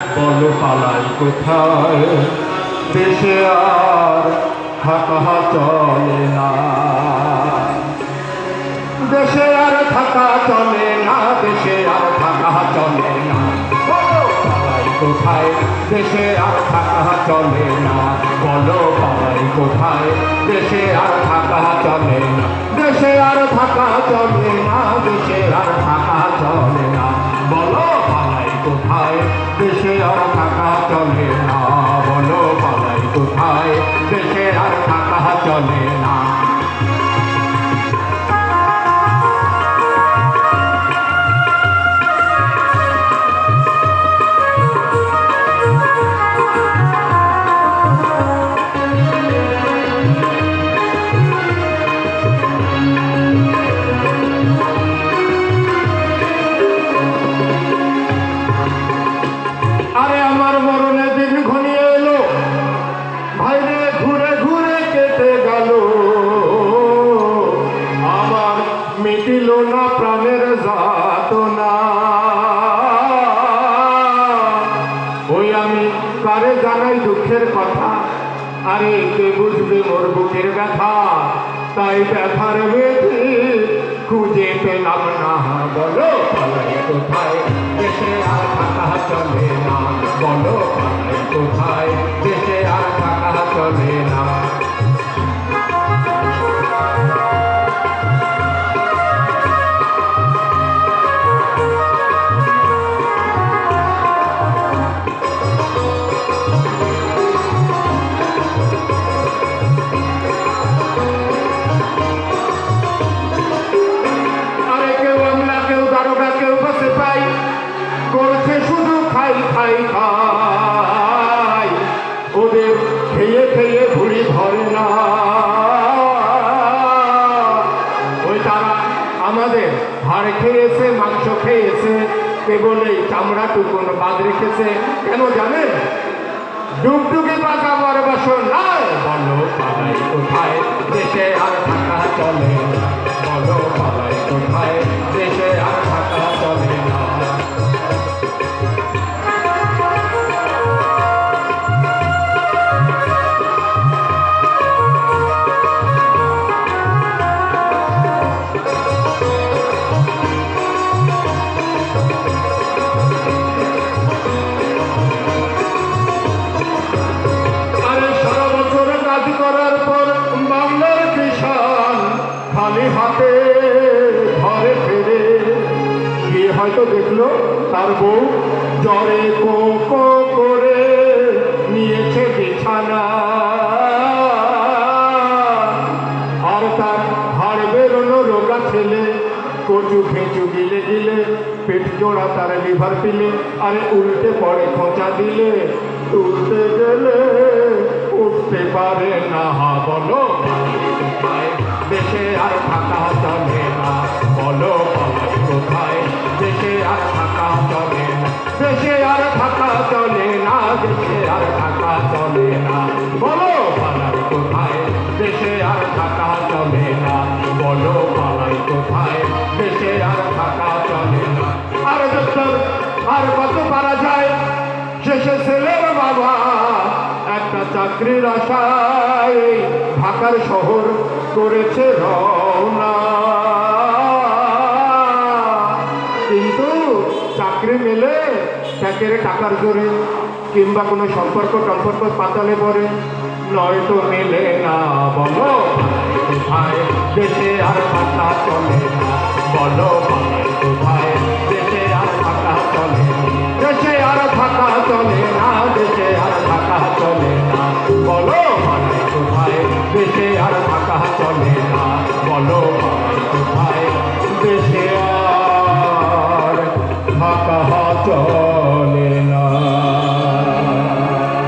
বলো পালাই কোথায়? দেশে আর থাকা চলে না। দেশে আর থাকা চলে না, দেশে আর থাকা চলে না। পালাই কোথায়? দেশে আর থাকা চলে না। বলো পালাই কোথায়? দেশে আর থাকা চলে না। দেশে আর থাকা চলে না, দেশে আর থাকা চলে না বলো পালাই কোথায়? দেশের আর থাকা চলে না। মিটিল না প্রাণের যাতনা। ওই আমি কারে জানাই দুঃখের কথা? আরে কে বুঝবে মোর বুকের ব্যথা? তাই ব্যথার বেঁধে খুঁজে পেলাম না। বলো কোথায়? চলে না। বলো কোথায়? আমাদের হাড় খেয়েছে, মাংস খেয়েছে কেবল এই চামড়াটুকুন বাদ রেখেছে। কেন জানেন? ডুবডুকে পাকা বড় বসন বলো পালাই কোথায়? দেশে আর থাকা চলে বলো পালাই কোথায়? হাতে ঘরে ফেরে। গিয়ে হয়তো দেখল? তার বউ জ্বরে কো কো করে নিয়েছে বিছানা। আর তার হাড় বেরোনো রোগা ছেলে, কচু খেঁচু গিলে গিলে পেট জোড়া তার লিভার পিলে, আরে উল্টে পরে খোঁচা দিলে। উঠতে গেলে উঠতে পারে না হা বলো। দেশে আর থাকা চাকরির আশায় ঢাকার শহর করেছে রওনা। কিন্তু চাকরি মেলে ট্যাকের টাকার জোরে কিংবা কোনো সম্পর্ক টম্পর্ক পাতালে পরে নয়তো মেলে না, বলো কোথায়? দেশে আর থাকা চলে বলো কোথায়? দেশে আর থাকা চলে দেশে আর থাকা চলে না। চলে বলো ভাই দেশে